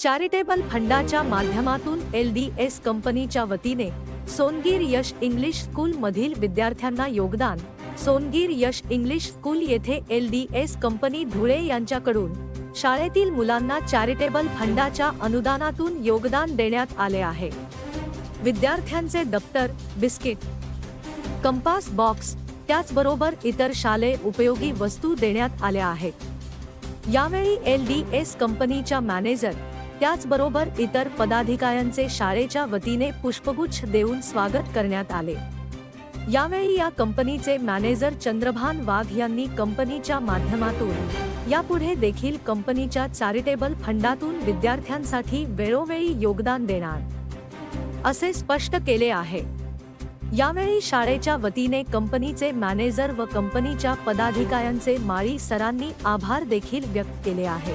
Charitable फंडाच्या माध्यमातून L D S कंपनीच्या वतीने सोनगीर यश इंग्लिश स्कूल मधील विद्यार्थ्यांना योगदान. सोनगीर यश इंग्लिश स्कूल येथे L D S company Dhule यांच्याकडून शाळेतील मुलांना चॅरिटेबल फंडाच्या अनुदानातून योगदान देण्यात आले आहे. विद्यार्थ्यांचे दप्तर बिस्किट कंपास बॉक्स त्याचबरोबर इतर शालेय उपयोगी वस्तू देण्यात आल्या आहेत. यावेळी एल डी एस कंपनीच्या मॅनेजर त्याचबरोबर इतर पदाधिकाऱ्यांचे शाळेच्या वतीने पुष्पगुच्छ देऊन स्वागत करण्यात आले. यावेळी या कंपनीचे मॅनेजर चंद्रभान वाघ यांनी कंपनीच्या माध्यमातून यापुढे देखील कंपनीच्या चॅरिटेबल फंडातून विद्यार्थ्यांसाठी वेळोवेळी योगदान देणार असे स्पष्ट केले आहे. यावेळी शाळेच्या वतीने कंपनीचे मॅनेजर व कंपनीच्या पदाधिकाऱ्यांचे माळी सरांनी आभार देखील व्यक्त केले आहे